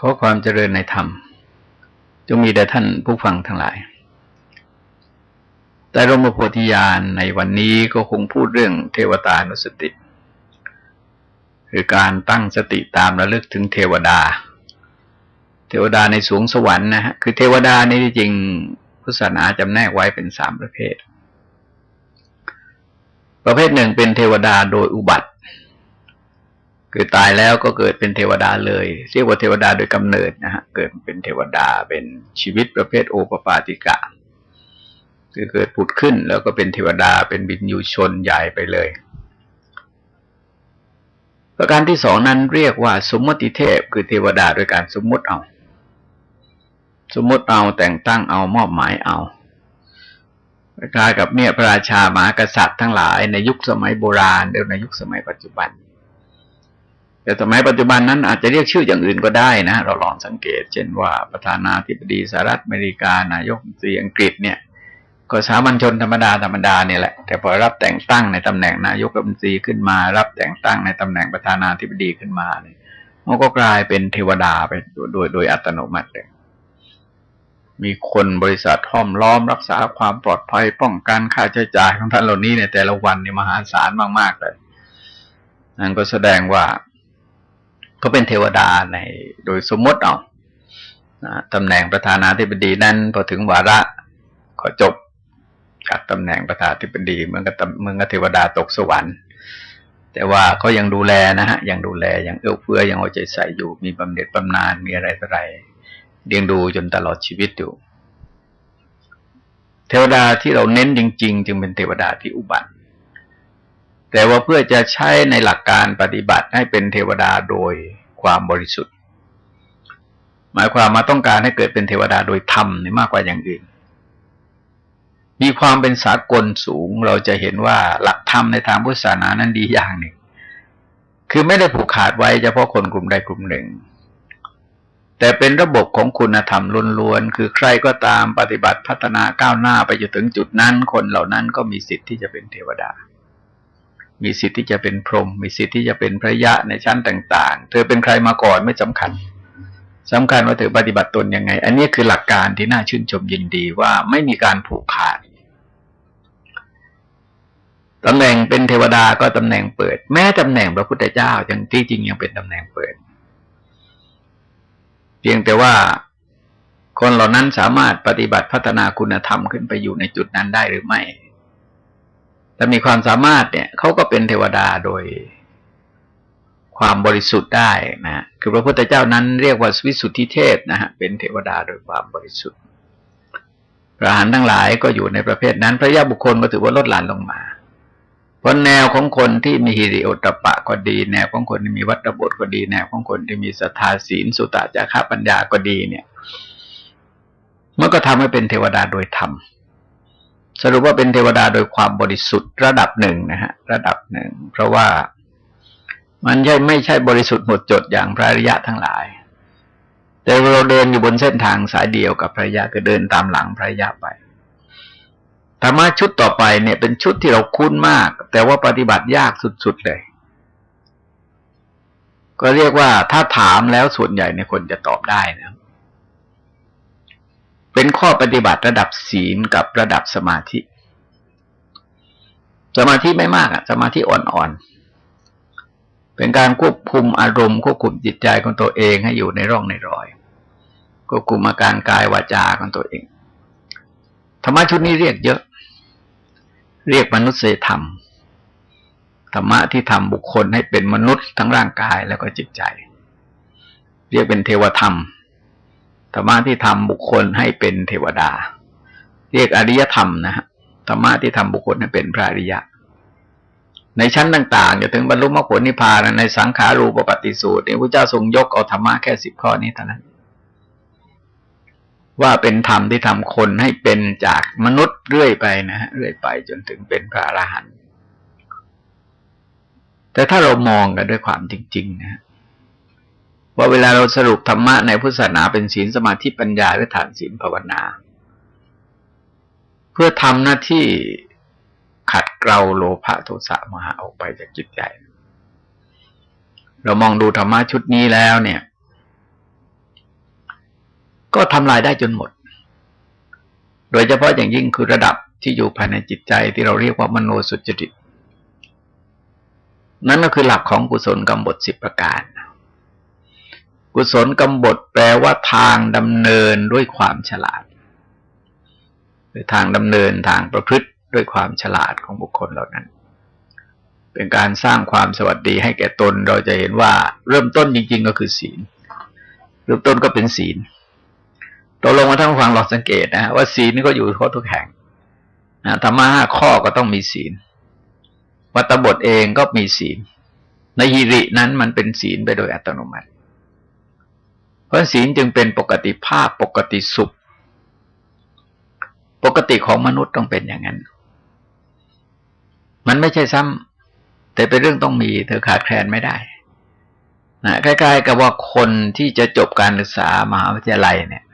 ขอความเจริญในธรรม จงมีแด่ท่านผู้ฟังทั้งหลาย แต่รมโพธิญาณในวันนี้ก็คงพูดเรื่องเทวตานุสติ คือการตั้งสติตามระลึกถึงเทวดา เทวดาในสวงสวรรค์นะฮะ คือเทวดานี่จริงพุทธศาสนาจำแนกไว้เป็นสามประเภท ประเภทหนึ่งเป็นเทวดาโดยอุบัติ คือตายแล้วก็เกิดเป็นเทวดาเลย เรียกว่าเทวดาโดยกำเนิดนะฮะเกิดเป็นเทวดาเป็นชีวิตประเภทโอปปาติกะ คือเกิดผุดขึ้นแล้วก็เป็นเทวดาเป็นบินยูชนใหญ่ไปเลย ประการที่สองนั้นเรียกว่าสมมติเทพ คือเทวดาโดยการสมมติเอา สมมติเอาแต่งตั้งเอามอบหมายเอาคล้ายกับเนี่ยพระราชามหากษัตริย์ทั้งหลายในยุคสมัยโบราณหรือในยุคสมัยปัจจุบัน แต่สมัยปัจจุบันนั้นอาจจะเรียกชื่ออย่างอื่นก็ได้นะ เราลองสังเกต เช่นว่าประธานาธิบดีสหรัฐอเมริกานายกรัฐมนตรีอังกฤษเนี่ย ก็สามัญชนธรรมดาธรรมดาเนี่ยแหละ แต่พอรับแต่งตั้งในตำแหน่งนายกรัฐมนตรีขึ้นมา รับแต่งตั้งในตำแหน่งประธานาธิบดีขึ้นมาเนี่ยมันก็กลายเป็นเทวดาไปโดยโดยอัตโนมัติเลยมีคนบริษัทห้อมล้อมรักษาความปลอดภัยป้องกันค่าใช้จ่ายของท่านเหล่านี้ในแต่ละวันนี่มหาศาลมากๆเลยนั่นก็แสดงว่า ก็เป็นเทวดาในโดยสมมติเอาตำแหน่งประธานาธิบดีนั้นพอถึงวาระก็จบจากตำแหน่งประธานาธิบดีเมือนกับเมืองกับเทวดาตกสวรรค์ แต่ว่าเขายังดูแลนะฮะยังดูแลยังเอื้อเฟื้อยังเอาใจใส่อยู่ มีบำเหน็จบำนาญมีอะไรต่ออะไรเลี้ยงดูจนตลอดชีวิตอยู่ เทวดาที่เราเน้นจริง ๆ จึงเป็นเทวดาที่อุบัติ แต่ว่าเพื่อจะใช้ในหลักการปฏิบัติให้เป็นเทวดาโดยความบริสุทธิ์ หมายความมาต้องการให้เกิดเป็นเทวดาโดยธรรมมากกว่าอย่างอื่น มีความเป็นสากลสูงเราจะเห็นว่าหลักธรรมในทางพุทธศาสนานั้นดีอย่างหนึ่ง คือไม่ได้ผูกขาดไว้เฉพาะคนกลุ่มใดกลุ่มหนึ่ง แต่เป็นระบบของคุณธรรมล้วนๆคือใครก็ตามปฏิบัติพัฒนาก้าวหน้าไปจนถึงจุดนั้น คนเหล่านั้นก็มีสิทธิ์ที่จะเป็นเทวดา มีสิทธิ์ที่จะเป็นพรหมมีสิทธิ์ที่จะเป็นพระยะในชั้นต่าง ๆ เธอเป็นใครมาก่อนไม่สำคัญสำคัญว่าเธอปฏิบัติตนยังไง อันนี้คือหลักการที่น่าชื่นชมยินดีว่าไม่มีการผูกขาดตำแหน่งเป็นเทวดาก็ตำแหน่งเปิด แม้ตำแหน่งพระพุทธเจ้ายังที่จริงยังเป็นตำแหน่งเปิด เพียงแต่ว่าคนเหล่านั้นสามารถปฏิบัติพัฒนาคุณธรรมขึ้นไปอยู่ในจุดนั้นได้หรือไม่ ถ้ามีความสามารถเนี่ยเขาก็เป็นเทวดาโดยความบริสุทธิ์ได้นะคือพระพุทธเจ้านั้นเรียกว่าวิสุทธิเทพนะฮะเป็นเทวดาโดยความบริสุทธิ์พระหานทั้งหลายก็อยู่ในประเภทนั้น พระยาบุคคลก็ถือว่าลดหลั่นลงมา เพราะแนวของคนที่มีฮิริโอตปะก็ดี แนวของคนที่มีวัตบทก็ดี แนวของคนที่มีศรัทธาศีลสุตตะจาระปัญญาก็ดีเนี่ยมันก็ทำให้เป็นเทวดาโดยธรรม สรุปว่าเป็นเทวดาโดยความบริสุทธิ์ระดับหนึ่งนะฮะระดับหนึ่ง เพราะว่ามันใช่ไม่ใช่บริสุทธิ์หมดจดอย่างพระอริยะทั้งหลาย แต่เราเดินอยู่บนเส้นทางสายเดียวกับพระอริยะก็เดินตามหลังพระอริยะไปธรรมะชุดต่อไปเนี่ยเป็นชุดที่เราคุ้นมาก แต่ว่าปฏิบัติยากสุดๆเลย ก็เรียกว่าถ้าถามแล้วส่วนใหญ่ในคนจะตอบได้นะ เป็นข้อปฏิบัติระดับศีลกับระดับสมาธิ สมาธิไม่มากอะสมาธิอ่อนๆ เป็นการควบคุมอารมณ์ควบคุมจิตใจของตัวเองให้อยู่ในร่องในรอยควบคุมอาการกายวาจาของตัวเอง ธรรมะชุดนี้เรียกเยอะ เรียกมนุษยธรรม ธรรมะที่ทำบุคคลให้เป็นมนุษย์ทั้งร่างกายแล้วก็จิตใจ เรียกเป็นเทวธรรม ธรรมะที่ทำบุคคลให้เป็นเทวดา เรียกอริยธรรมนะฮะธรรมะที่ทำบุคคลให้เป็นพระอริยะ ในชั้นต่างๆจนถึงบรรลุมรรคผลนิพพานในสังขารูปปฏิสูตรนี่พระเจ้าทรงยกเอาธรรมะแค่สิบข้อนี้เท่านั้น ว่าเป็นธรรมที่ทำคนให้เป็นจากมนุษย์เรื่อยไปนะฮะเรื่อยไปจนถึงเป็นพระอรหันต์แต่ถ้าเรามองกันด้วยความจริง ๆ นะ ว่าเวลาเราสรุปธรรมะในพุทธศาสนาเป็นศีลสมาธิปัญญาหรือฐานศีลภาวนา เพื่อทำหน้าที่ขัดเกลาโลภะโทสะมหาออกไปจากจิตใจ เรามองดูธรรมะชุดนี้แล้วเนี่ย ก็ทำลายได้จนหมด โดยเฉพาะอย่างยิ่งคือระดับที่อยู่ภายในจิตใจที่เราเรียกว่ามโนสุจริต นั่นก็คือหลักของกุศลกรรมบทสิบประการ กุศลกรรมบทแปลว่าทางดำเนินด้วยความฉลาด หรือทางดำเนินทางประพฤติด้วยความฉลาดของบุคคลเหล่านั้น เป็นการสร้างความสวัสดีให้แก่ตนเราจะเห็นว่า เริ่มต้นจริง ๆ ก็คือศีล เริ่มต้นก็เป็นศีลตกลงมาทั้งฟังลองสังเกตนะว่าศีลนี่ก็อยู่ทุกแห่งธรรมะห้าข้อก็ต้องมีศีล วัตบทเองก็มีศีล ในฮิรินั้นมันเป็นศีลไปโดยอัตโนมัติ เพราะศีลจึงเป็นปกติภาพปกติสุข ปกติของมนุษย์ต้องเป็นอย่างนั้น มันไม่ใช่ซ้ำแต่เป็นเรื่องต้องมี เธอขาดแคลนไม่ได้นะใกล้ๆกับว่าคนที่จะจบการศึกษามหาวิทยาลัยเนี่ย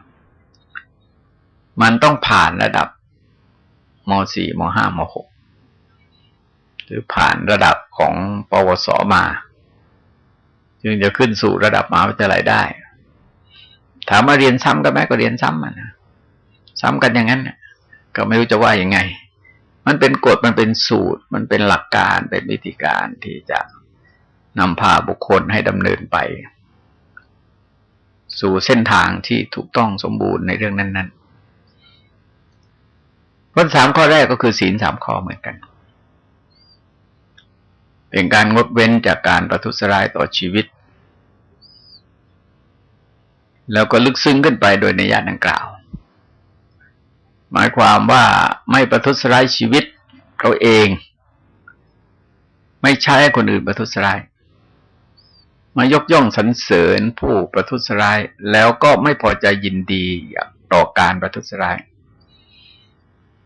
มันต้องผ่านระดับมสี่มห้ามหกหรือผ่านระดับของปวสมา จึงจะขึ้นสู่ระดับมหาวิทยาลัยได้ ถามมาเรียนซ้ำกันไหมก็เรียนซ้ำนนะซ้ำกันอย่างนั้นก็ไม่รู้จะว่ายังไง มันเป็นกฎมันเป็นสูตร มันเป็นหลักการเป็นวิธีการที่จะนำพาบุคคลให้ดำเนินไป สู่เส้นทางที่ถูกต้องสมบูรณ์ในเรื่องนั้นๆข้อสามข้อแรกก็คือศีลสามข้อเหมือนกัน เป็นการงดเว้นจากการประทุษร้ายต่อชีวิต แล้วก็ลึกซึ้งขึ้นไปโดยในญาติดังกล่าว หมายความว่าไม่ประทุษร้ายชีวิตเขาเอง ไม่ใช้คนอื่นประทุษร้ายมายกย่องสรรเสริญผู้ประทุษร้าย แล้วก็ไม่พอใจยินดีต่อการประทุษร้าย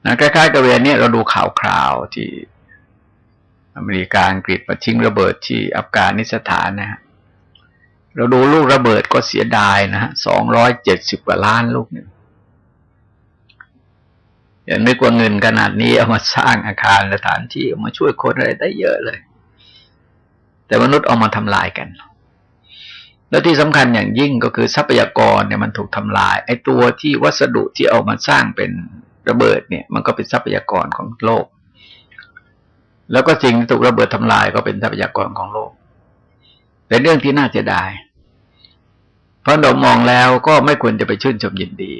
นะคล้ายๆกับเวลานี้เราดูข่าวคราวที่อเมริกาอังกฤษมาทิ้งระเบิดที่อัฟกานิสถานนะฮะ เราดูลูกระเบิดก็เสียดายนะฮะสองร้อยเจ็ดสิบกว่าล้านลูกหนึ่งอย่างนึกว่าเงินขนาดนี้เอามาสร้างอาคารสถานที่เอามาช่วยคนอะไรได้เยอะเลย แต่มนุษย์เอามาทำลายกัน แล้วที่สำคัญอย่างยิ่งก็คือทรัพยากรเนี่ยมันถูกทำลาย ไอ้ตัวที่วัสดุที่เอามาสร้างเป็นระเบิดเนี่ย มันก็เป็นทรัพยากรของโลก แล้วก็สิ่งที่ถูกระเบิดทำลายก็เป็นทรัพยากรของโลกเป็นเรื่องที่น่าเสียดาย เพราะเรามองแล้วก็ไม่ควรจะไปชื่นชมยินดี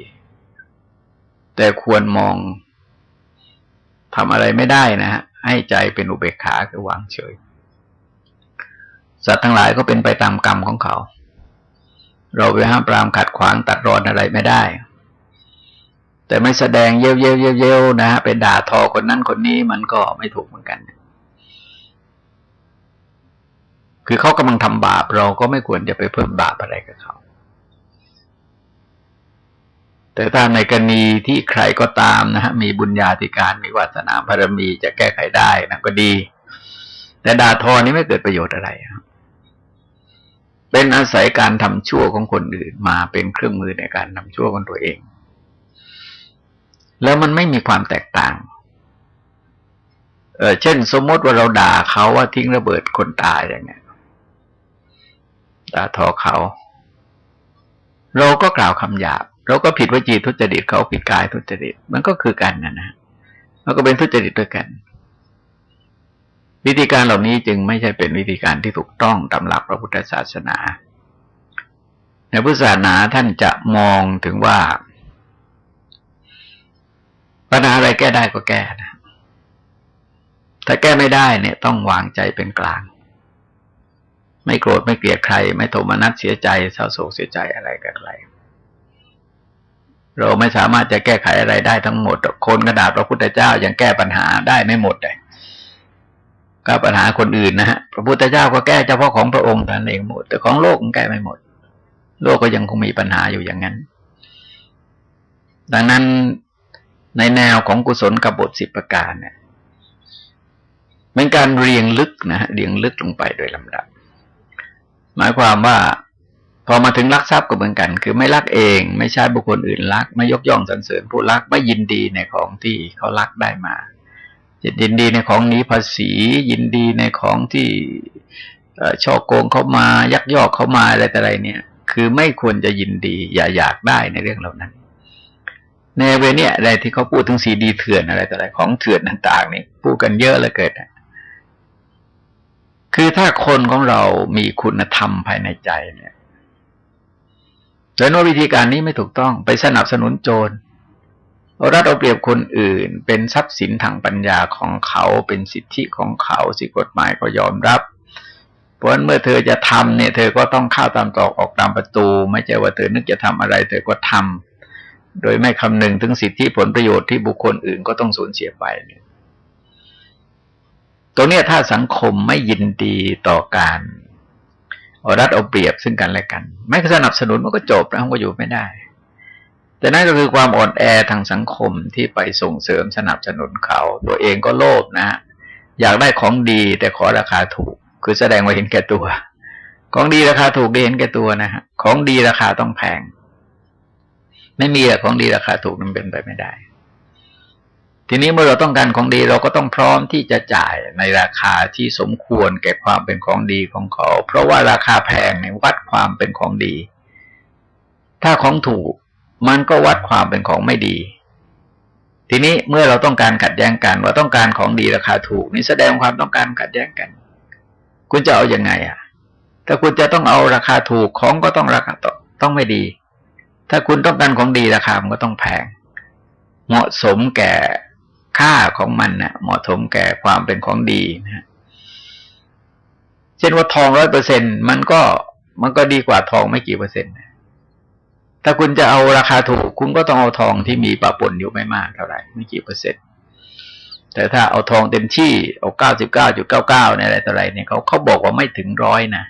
แต่ควรมองทำอะไรไม่ได้นะฮะให้ใจเป็นอุเบกขาคือวางเฉย สัตว์ทั้งหลายก็เป็นไปตามกรรมของเขา เราไปห้ามปรามขัดขวางตัดรอนอะไรไม่ได้ แต่ไม่แสดงเย้ยวเย้ยวเย้ยวนะฮะไปด่าทอคนนั้นคนนี้มันก็ไม่ถูกเหมือนกัน คือเขากำลังทำบาปเราก็ไม่ควรจะไปเพิ่มบาปอะไรกับเขา แต่ถ้าในกรณีที่ใครก็ตามนะฮะมีบุญญาธิการมีวาสนาบารมีจะแก้ไขได้นะก็ดี แต่ด่าทอนี้ไม่เกิดประโยชน์อะไรครับเป็นอาศัยการทำชั่วของคนอื่นมาเป็นเครื่องมือในการทำชั่วของตัวเอง แล้วมันไม่มีความแตกต่างเออเช่น สมมติว่าเราด่าเขาว่าทิ้งระเบิดคนตายอย่างเงี้ยด่าทอเขา เราก็กล่าวคำหยาบ เราก็ผิดวจีทุจริตเขาผิดกายทุจริตมันก็คือกันนะนะมันก็เป็นทุจริตด้วยกัน วิธีการเหล่านี้จึงไม่ใช่เป็นวิธีการที่ถูกต้องตามหลักพระพุทธศาสนา ในพุทธศาสนาท่านจะมองถึงว่าปัญหาอะไรแก้ได้ก็แก้นะถ้าแก้ไม่ได้เนี่ยต้องวางใจเป็นกลาง ไม่โกรธไม่เกลียดใคร ไม่โทมนัสเสียใจเศร้าโศกเสียใจอะไรกันอะไร เราไม่สามารถจะแก้ไขอะไรได้ทั้งหมด คนกระดาษพระพุทธเจ้ายังแก้ปัญหาได้ไม่หมดเลยก็ปัญหาคนอื่นนะฮะพระพุทธเจ้าก็แก้เฉพาะของพระองค์นั่นเองหมด แต่ของโลกมันแก้ไม่หมด โลกก็ยังคงมีปัญหาอยู่อย่างนั้น ดังนั้นในแนวของกุศลกบฏสิบประการเนี่ยเป็นการเรียงลึกนะฮะเรียงลึกลงไปโดยลำดับ หมายความว่า พอมาถึงลักทรัพย์ก็เหมือนกัน คือไม่รักเอง ไม่ใช่บุคคลอื่นรัก ไม่ยกย่องสรรเสริญผู้รัก ไม่ยินดีในของที่เขารักได้มายินดีในของนี้ภาษี ยินดีในของที่ช่อโกงเขามายักยอกเขามาอะไรแต่ไรเนี่ย คือไม่ควรจะยินดี อย่าอยากได้ในเรื่องเหล่านั้น ในเวเนี่ยอะไรที่เขาพูดถึงสีดีเถื่อนอะไรแต่ไรของเถื่อนต่างๆนี่พูดกันเยอะเลยเกิดคือถ้าคนของเรามีคุณธรรมภายในใจเนี่ย โดยนวิธีการนี้ไม่ถูกต้องไปสนับสนุนโจรเอารัดเอาเปรียบคนอื่น เป็นทรัพย์สินทางปัญญาของเขาเป็นสิทธิของเขาสิกฎหมายก็ยอมรับ เพราะเมื่อเธอจะทำเนี่ย เธอก็ต้องเข้าตามตอกออกตามประตู ไม่ใช่ว่าเธอนึกจะทำอะไร เธอก็ทำโดยไม่คำนึงถึงสิทธิผลประโยชน์ที่บุคคลอื่นก็ต้องสูญเสียไปเนี่ยตรงนี้ถ้าสังคมไม่ยินดีต่อการ เอารัดเอาเปรียบซึ่งกันและกัน ไม่สนับสนุนมันก็จบแล้วมันก็อยู่ไม่ได้ แต่นั่นก็คือความอ่อนแอทางสังคมที่ไปส่งเสริมสนับสนุนเขา ตัวเองก็โลภนะ อยากได้ของดีแต่ขอราคาถูก คือแสดงว่าเห็นแก่ตัว ของดีราคาถูกเห็นแก่ตัวนะฮะของดีราคาต้องแพง ไม่มีของดีราคาถูกมันเป็นไปไม่ได้ ทีนี้เมื่อเราต้องการของดีเราก็ต้องพร้อมที่จะจ่ายในราคาที่สมควรแก่ความเป็นของดีของเขา เพราะว่าราคาแพงเนี่ยวัดความเป็นของดี ถ้าของถูกมันก็วัดความเป็นของไม่ดี ทีนี้เมื่อเราต้องการขัดแย้งกัน ว่าต้องการของดีราคาถูก นี่แสดงความต้องการขัดแย้งกัน คุณจะเอาอยัางไงอะ ถ้าคุณจะต้องเอาราคาถูกของก็ต้องราคาต้องไม่ดี ถ้าคุณต้องการของดีราคามันก็ต้องแพง เหมาะสมแก่ ค่าของมันเนะ่ยเหมาะสมแก่ความเป็นของดีนะเช่นว่าทองร้อยเปอร์เซ็นมันก็มันก็ดีกว่าทองไม่กี่เปอร์เซ็นต์ถ้าคุณจะเอาราคาถูก คุณก็ต้องเอาทองที่มีปะปนอยู่ไม่มากเท่าไหร่ไม่กี่เปอร์เซ็นต์แต่ถ้าเอาทองเต็มที่เอาเก้าสิบเก้าจุดเก้าเก้าในอะไรต่ออะไรเนี่ยเขาเขาบอกว่าไม่ถึงร้อยนะ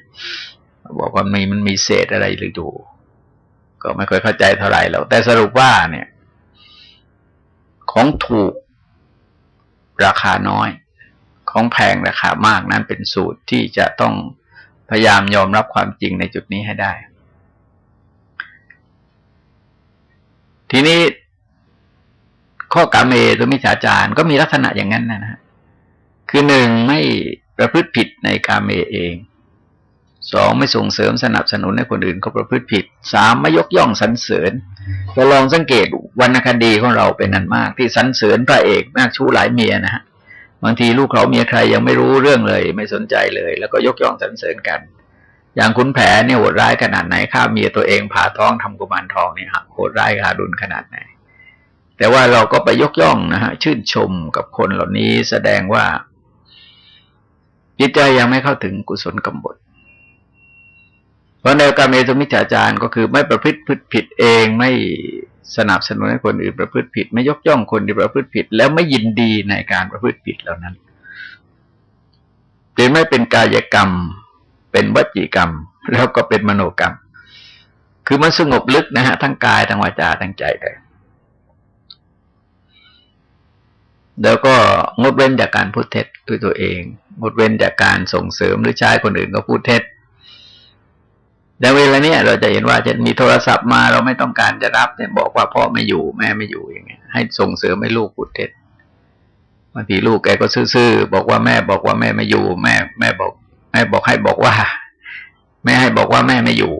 บอกว่ามีมันมีเศษอะไรหรือดู ก็ไม่ค่อยเข้าใจเท่าไหร่แล้วแต่สรุปว่าเนี่ย ของถูก ราคาน้อย ของแพงราคามากนั้นเป็นสูตรที่จะต้องพยายามยอมรับความจริงในจุดนี้ให้ได้ ทีนี้ข้อกาเมตุมิจฉาจารก็มีลักษณะอย่างนั้นนะฮะคือหนึ่งไม่ประพฤติผิดในกาเมเอง สองไม่ส่งเสริมสนับสนุนให้คนอื่นเขาประพฤติผิดสามไม่ยกย่องสรรเสริญเราลองสังเกตวรรณคดีของเราเป็นนันมาก ที่สรรเสริญพระเอกมากชู้หลายเมียนะฮะบางทีลูกเขาเมียใครยังไม่รู้เรื่องเลย ไม่สนใจเลย แล้วก็ยกย่องสรรเสริญกัน อย่างคุณแผลเนี่ยโหดร้ายขนาดไหนฆ่าเมียตัวเองผ่าท้องทำกุมารทองเนี่ยโหดร้ายขาดุนขนาดไหน แต่ว่าเราก็ไปยกย่องนะฮะชื่นชมกับคนเหล่านี้แสดงว่าจิตใจยังไม่เข้าถึงกุศลกำบด ราะแนวการเมตุมิจฉาจารก็คือไม่ประพฤติผิดเองไม่สนับสนุนให้คนอื่นประพฤติผิด ไม่ยกย่องคนที่ประพฤติผิด แล้วไม่ยินดีในการประพฤติผิดเหล่านั้นเป็นไม่เป็นกายกรรม เป็นวจีกรรม แล้วก็เป็นมโนกรรม คือมันสงบลึกนะฮะทั้งกายทั้งวาจาทั้งใจเลยแล้วก็งดเว้นจากการพูดเท็จด้วยตัวเองงดเว้นจากการส่งเสริมหรือใช้คนอื่นก็พูดเท็จ แต่เวลาเนี้ยเราจะเห็นว่าจะมีโทรศัพท์มาเราไม่ต้องการจะรับเนี่ยบอกว่าพ่อไม่อยู่แม่ไม่อยู่อย่างเงี้ย ให้ส่งเสริมให้ลูกพูดเท็จบางทีลูกแกก็ซื่อๆบอกว่าแม่บอกว่าแม่ไม่อยู่ แม่ แม่บอกแม่บอกให้บอกว่า แม่ให้บอกว่าแม่ไม่อยู่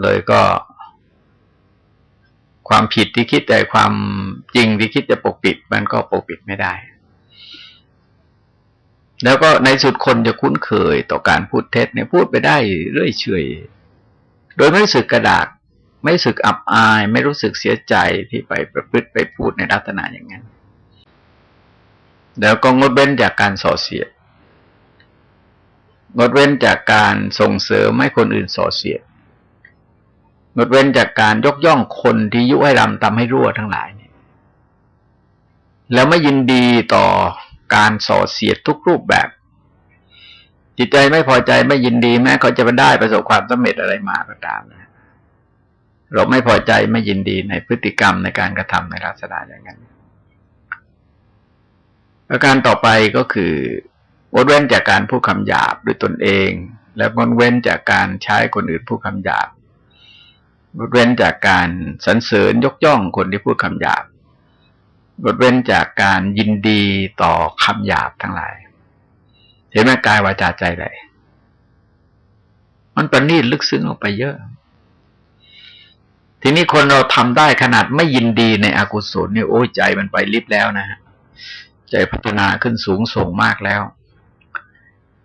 เลยก็ ความผิดที่คิดแต่ความจริงที่คิดจะปกปิด มันก็ปกปิดไม่ได้ แล้วก็ในสุดคนจะคุ้นเคยต่อการพูดเท็จเนี่ยพูดไปได้เรื่อยเฉยโดยไม่รู้สึกกระดาก ไม่รู้สึกอับอาย ไม่รู้สึกเสียใจที่ไปประพฤติไปพูดในลักษณะอย่างนั้น แล้วก็งดเว้นจากการส่อเสียดงดเว้นจากการส่งเสริมให้คนอื่นส่อเสียดงดเว้นจากการยกย่องคนที่ยุให้รำทำให้รั่วทั้งหลายเนี่ยแล้วไม่ยินดีต่อ การส่อเสียดทุกรูปแบบ จิตใจไม่พอใจไม่ยินดีแม้เขาจะไปได้ประสบความสำเร็จอะไรมาก็ตามนะเราไม่พอใจไม่ยินดีในพฤติกรรมในการกระทำในลักษณะอย่างนั้นประการต่อไปก็คืองดเว้นจากการพูดคำหยาบด้วยตนเอง และงดเว้นจากการใช้คนอื่นพูดคำหยาบงดเว้นจากการสรรเสริญยกย่องคนที่พูดคำหยาบ งดเว้นจากการยินดีต่อคำหยาบทั้งหลายเห็นไหมกายวาจาใจเลยมันประณีตลึกซึ้งออกไปเยอะ ทีนี้คนเราทำได้ขนาดไม่ยินดีในอกุศลเนี่ยโอ้ยใจมันไปลิบแล้วนะฮะใจพัฒนาขึ้นสูงส่งมากแล้ว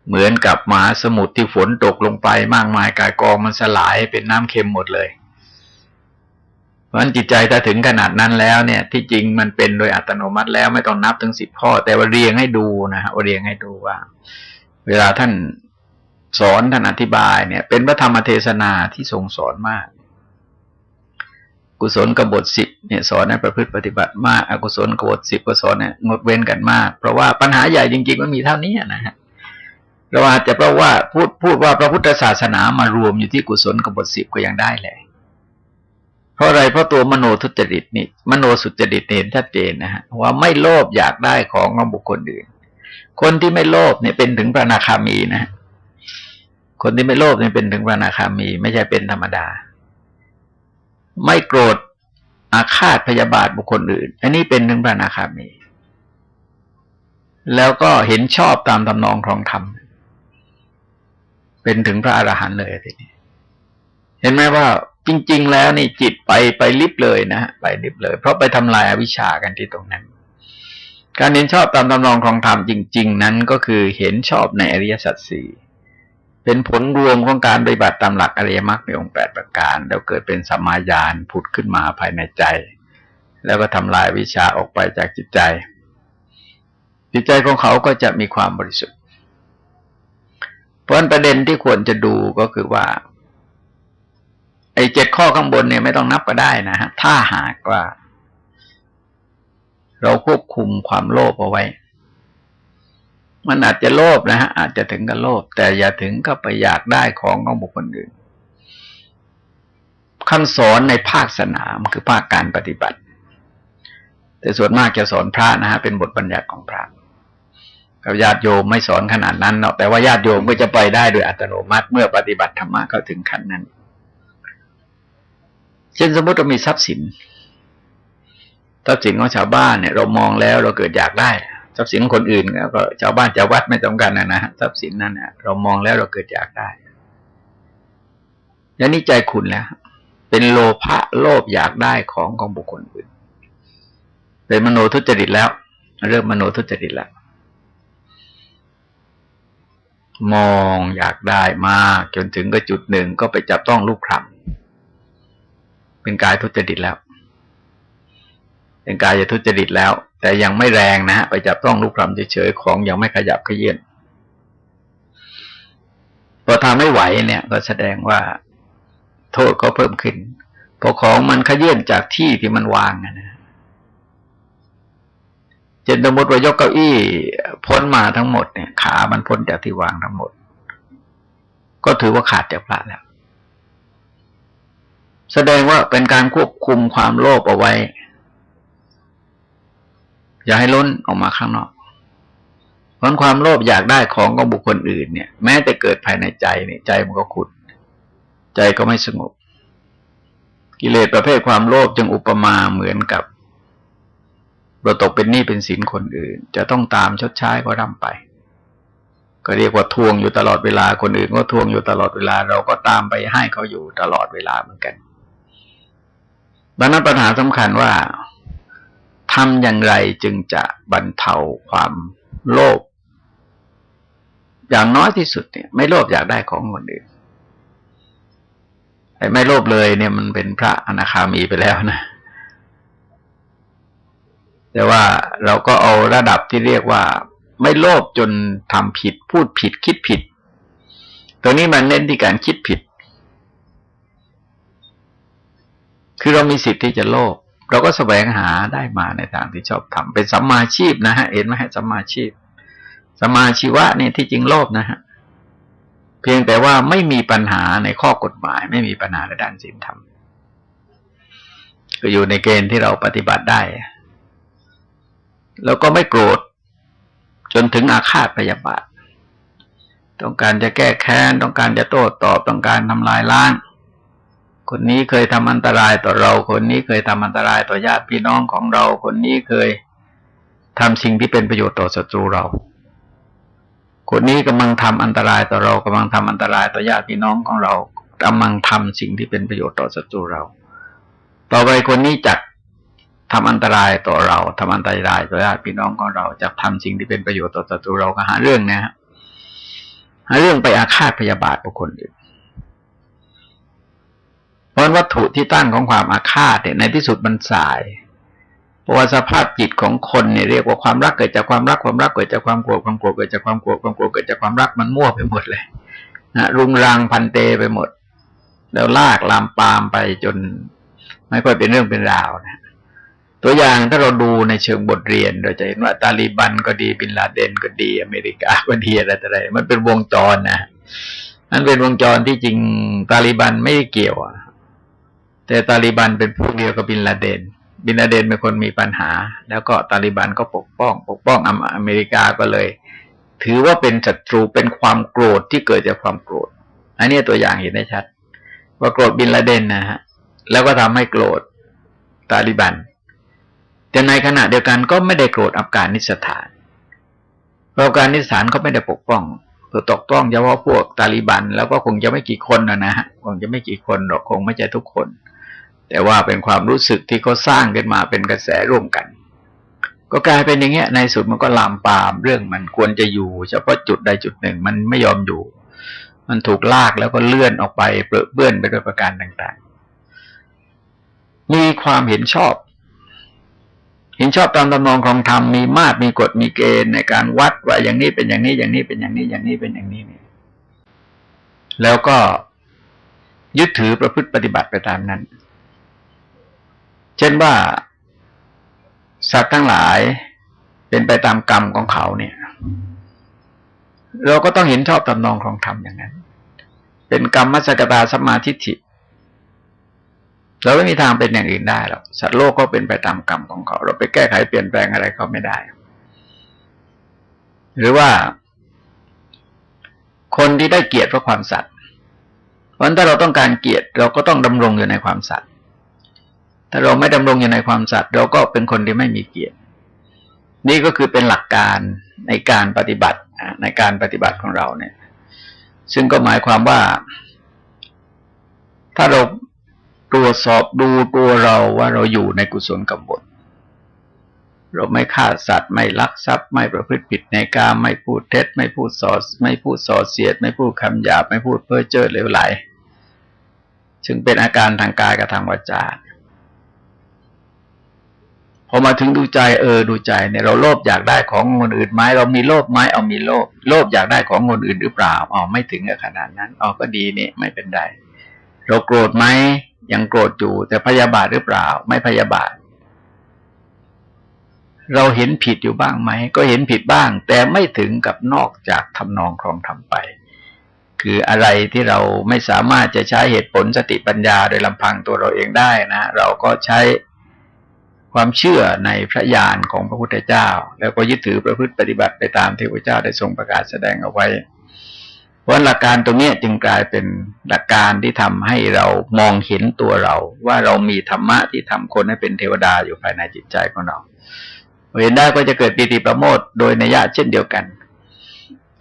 เหมือนกับมหาสมุทรที่ฝนตกลงไปมากมายกายกองมันสลายเป็นน้ำเค็มหมดเลย ราะฉะนั้นจิตใจถ้าถึงขนาดนั้นแล้วเนี่ย ที่จริงมันเป็นโดยอัตโนมัติแล้วไม่ต้องนับถึงสิบข้อ แต่ว่าเรียงให้ดูนะฮะเรียงให้ดูว่า เวลาท่านสอนท่านอธิบายเนี่ย เป็นพระธรรมเทศนาที่ทรงสอนมาก กุศลกบฏสิบเนี่ยสอนให้ประพฤติปฏิบัติมากอกุศลกบฏสิบก็สอนเนี่ยงดเว้นกันมาก เพราะว่าปัญหาใหญ่จริงๆมันมีเท่านี้นะฮะเราอาจจะเพราะว่าพูดพูดว่าพระพุทธศาสนามารวมอยู่ที่กุศลกบฏสิบก็ยังได้เลย เพราะอะไรเพราะตัวมโนทุจริตนี่มโนสุจริตเห็นชัดเจนนะฮะว่าไม่โลภอยากได้ของของบุคคลอื่น คนที่ไม่โลภเนี่ยเป็นถึงพระนาคามีนะ คนที่ไม่โลภเนี่ยเป็นถึงพระนาคามี ไม่ใช่เป็นธรรมดา ไม่โกรธอาฆาตพยาบาทบุคคลอื่น อันนี้เป็นถึงพระนาคามี แล้วก็เห็นชอบตามตำนองครองธรรมเป็นถึงพระอรหันต์เลยทีนี้เห็นไหมว่า จริง ๆ แล้วนี่จิตไปไปลิบเลยนะฮะไปลิบเลย เพราะไปทำลายอาวิชชากันที่ตรงนั้น การเห็นชอบตามตำนองครองธรรมจริง ๆ นั้นก็คือเห็นชอบในอริยสัจสี่เป็นผลรวมของการปฏิบัติตามหลักอริยมรรคในองค์แปดประการ แล้วเกิดเป็นสมายานผุดขึ้นมาภายในใจ แล้วก็ทำลายวิชาออกไปจากจิตใจ จิตใจของเขาก็จะมีความบริสุทธิ์เพราะประเด็นที่ควรจะดูก็คือว่า ไอ้เจ็ดข้อข้างบนเนี่ยไม่ต้องนับก็ได้นะฮะถ้าหากว่า เราควบคุมความโลภเอาไว้ มันอาจจะโลภนะฮะอาจจะถึงกับโลภแต่อย่าถึงกับไปอยากได้ของของบุคคลอื่นคำสอนในภาคสนามคือภาคการปฏิบัติ แต่ส่วนมากจะสอนพระนะฮะเป็นบทบัญญัติของพระกับญาติโยมไม่สอนขนาดนั้นเนาะแต่ว่าญาติโยมก็จะไปได้โดยอัตโนมัติเมื่อปฏิบัติธรรมะเข้าถึงขั้นนั้น เช่นสมมติเรามีทรัพย์สิน ทรัพย์สินของชาวบ้านเนี่ย เรามองแล้วเราเกิดอยากได้ ทรัพย์สินของคนอื่นก็ชาวบ้านชาววัดไม่ต้องกันนะนะทรัพย์สินนั้นเนี่ยเรามองแล้วเราเกิดอยากได้แล้วนี่ใจคุณแล้วเป็นโลภะโลภอยากได้ของของบุคคลอื่น เป็นมโนทุจริตแล้ว เริ่มมโนทุจริตแล้ว มองอยากได้มาก จนถึงก็จุดหนึ่งก็ไปจับต้องลูกคำ เป็นกายทุจริตแล้ว เป็นกายจะทุจริตแล้ว แต่ยังไม่แรงนะฮะไปจับต้องลูกคำเฉยๆของยังไม่ขยับขยื่นพอทำไม่ไหวเนี่ย ก็แสดงว่า โทษก็เพิ่มขึ้นพอของมันขยื่นจากที่ที่มันวางนะเช่นสมมติว่ายกเก้าอี้พ้นมาทั้งหมดเนี่ย ขามันพ้นจากที่วางทั้งหมด ก็ถือว่าขาดจากพระแล้ว แสดงว่าเป็นการควบคุมความโลภเอาไว้ อย่าให้ล้นออกมาข้างนอกเพราะความโลภอยากได้ของของบุคคลอื่นเนี่ย แม้แต่เกิดภายในใจเนี่ยใจมันก็ขุดใจก็ไม่สงบ กิเลสประเภทความโลภจึงอุปมาเหมือนกับเราตกเป็นหนี้เป็นสินคนอื่น จะต้องตามชดใช้ก็ร่ำไป ก็เรียกว่าทวงอยู่ตลอดเวลาคนอื่นก็ทวงอยู่ตลอดเวลา เราก็ตามไปให้เขาอยู่ตลอดเวลาเหมือนกัน ดังนั้นปัญหาสำคัญว่าทำอย่างไรจึงจะบรรเทาความโลภอย่างน้อยที่สุดเนี่ยไม่โลภอยากได้ของคนอื่นไอ้ไม่โลภเลยเนี่ยมันเป็นพระอนาคามีไปแล้วนะ แต่ว่าเราก็เอาระดับที่เรียกว่า ไม่โลภจนทำผิดพูดผิดคิดผิด ตัวนี้มันเน้นที่การคิดผิด คือเรามีสิทธิ์ที่จะโลภเราก็แสวงหาได้มาในทางที่ชอบทำเป็นสัมมาชีพนะฮะเห็นไหมฮะสัมมาชีพสัมมาชีวะเนี่ยที่จริงโลภนะฮะเพียงแต่ว่าไม่มีปัญหาในข้อกฎหมาย ไม่มีปัญหาในด้านศีลธรรมก็อยู่ในเกณฑ์ที่เราปฏิบัติได้ แล้วก็ไม่โกรธ จนถึงอาฆาตพยาบาท ต้องการจะแก้แค้น ต้องการจะโต้ตอบ ต้องการทำลายล้าง คนนี้เคยทำอันตรายต่อเรา คนนี้เคยทำอันตรายต่อญาติพี่น้องของเรา คนนี้เคยทำสิ่งที่เป็นประโยชน์ต่อศัตรูเรา คนนี้กำลังทำอันตรายต่อเรากำลังทำอันตรายต่อญาติพี่น้องของเรากำลังทำสิ่งที่เป็นประโยชน์ต่อศัตรูเรา ต่อไปคนนี้จะทำอันตรายต่อเราทำอันตรายต่อญาติพี่น้องของเราจะทำสิ่งที่เป็นประโยชน์ต่อศัตรูเราก็หาเรื่องนะฮะหาเรื่องไปอาฆาตพยาบาทบุคคลอื่น เพราะวัตถุที่ตั้งของความอาฆาตเนี่ยในที่สุดมันสายเพราะว่าสภาพจิตของคนเนี่ยเรียกว่าความรักเกิดจากความรักความรักเกิดจากความโกรธความโกรธเกิดจากความโกรธความโกรธเกิดจากความรักมันมั่วไปหมดเลยนะรุงรังพันเตไปหมด แล้วลากลามปามไปจนไม่ค่อยเป็นเรื่องเป็นราวนะตัวอย่างถ้าเราดูในเชิงบทเรียนเราจะเห็นว่าตาลีบันก็ดีบินลาเดนก็ดีอเมริกาก็ดีอะไรต่ออะไรมันเป็นวงจรนะมันเป็นวงจรที่จริงตาลีบันไม่เกี่ยวอะ แต่ตาลีบันเป็นพวกเดียวกับบินลาเดน บินลาเดนเป็นคนมีปัญหา แล้วก็ตาลีบันก็ปกป้อง ปกป้องอเมริกาก็เลย ถือว่าเป็นศัตรูเป็นความโกรธที่เกิดจากความโกรธ อันนี้ตัวอย่างเห็นได้ชัด ว่าโกรธบินลาเดนนะฮะ แล้วก็ทำให้โกรธตาลีบัน แต่ในขณะเดียวกันก็ไม่ได้โกรธอัฟกานิสถานเพราะอัฟกานิสถานเขาไม่ได้ปกป้องตัวตกต้องเฉพาะพวกตาลีบัน แล้วก็คงจะไม่กี่คนนะนะฮะคงจะไม่กี่คนหรอกคงไม่ใช่ทุกคน แต่ว่าเป็นความรู้สึกที่เขาสร้างขึ้นมาเป็นกระแสร่วมกัน ก็กลายเป็นอย่างเงี้ยในสุดมันก็ลามปามเรื่องมันควรจะอยู่ เฉพาะจุดใดจุดหนึ่งมันไม่ยอมอยู่ มันถูกลากแล้วก็เลื่อนออกไปเปรอะเปื้อนไปด้วยประการต่างๆ มีความเห็นชอบ เห็นชอบตามตำนองของธรรมมีมาตรมีกฎมีเกณฑ์ในการวัดว่าอย่างนี้เป็นอย่างนี้อย่างนี้เป็นอย่างนี้อย่างนี้เป็นอย่างนี้เนี่ยแล้วก็ยึดถือประพฤติปฏิบัติไปตามนั้น เช่นว่า สัตว์ทั้งหลายเป็นไปตามกรรมของเขาเนี่ย เราก็ต้องเห็นชอบตำนองของธรรมอย่างนั้น เป็นกรรมมัสกตาสมาธิิเราไม่มีทางเป็นอย่างอื่นได้หรอกสัตว์โลกก็เป็นไปตามกรรมของเขา เราไปแก้ไขเปลี่ยนแปลงอะไรเขาไม่ได้ หรือว่า คนที่ได้เกียรติเพราะความสัตย์เพราะถ้าเราต้องการเกียรติเราก็ต้องดำรงอยู่ในความสัตย์ ถ้าเราไม่ดำรงอยู่ในความสัตย์เราก็เป็นคนที่ไม่มีเกียรติ นี่ก็คือเป็นหลักการในการปฏิบัติในการปฏิบัติของเราเนี่ย ซึ่งก็หมายความว่า ถ้าเราตรวจสอบดูตัวเราว่าเราอยู่ในกุศลกำบฏเราไม่ฆ่าสัตว์ไม่ลักทรัพย์ไม่ประพฤติผิดในกามไม่พูดเท็จ ไม่พูดสอไม่พูดส่อเสียด ไม่พูดคำหยาบไม่พูดเพ้อเจ้อเลวไหลซึ่งเป็นอาการทางกายกับทางวาจา พอมาถึงดูใจเออดูใจเนี่ยเราโลภอยากได้ของคนอื่นไหมเรามีโลภไหมเอามีโลภโลภอยากได้ของคนอื่นหรือเปล่าอ๋อไม่ถึงกับขนาดนั้นอ๋อก็ดีนี่ไม่เป็นไรเราโกรธไหมยังโกรธอยู่แต่พยาบาทหรือเปล่า ไม่พยาบาท เราเห็นผิดอยู่บ้างไหมก็เห็นผิดบ้าง แต่ไม่ถึงกับนอกจากทำนองครองทำไป คืออะไรที่เราไม่สามารถจะใช้เหตุผลสติปัญญาโดยลำพังตัวเราเองได้นะ เราก็ใช้ ความเชื่อในพระญาณของพระพุทธเจ้า แล้วก็ยึดถือประพฤติปฏิบัติไปตามที่พระเจ้าได้ทรงประกาศแสดงเอาไว้เพราะหลักการตรงนี้จึงกลายเป็นหลักการที่ทำให้เรามองเห็นตัวเรา ว่าเรามีธรรมะที่ทำคนให้เป็นเทวดาอยู่ภายในจิตใจของเราเห็นได้ก็จะเกิดปีติประโมทโดยนัยะเช่นเดียวกัน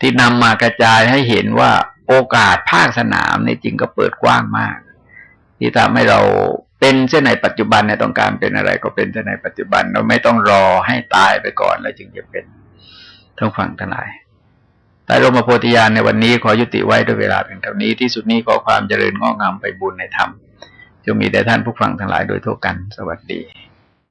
ที่นำมากระจายให้เห็นว่าโอกาสภาคสนามในจริงก็เปิดกว้างมาก ที่ทำให้เรา เป็นเช่นในปัจจุบันในต้องการเป็นอะไรก็เป็นเช่นในปัจจุบันเราไม่ต้องรอให้ตายไปก่อนแล้วจึงจะเป็นทั้งฝั่งทั้งหลายแต่รมโพธิญาณในวันนี้ขอยุติไว้ด้วยเวลาเพียงเท่านี้ที่สุดนี้ขอความเจริญงอกงามไปบุญในธรรมจงมีแด่ท่านผู้ฟังทั้งหลายโดยทั่วกัน สวัสดี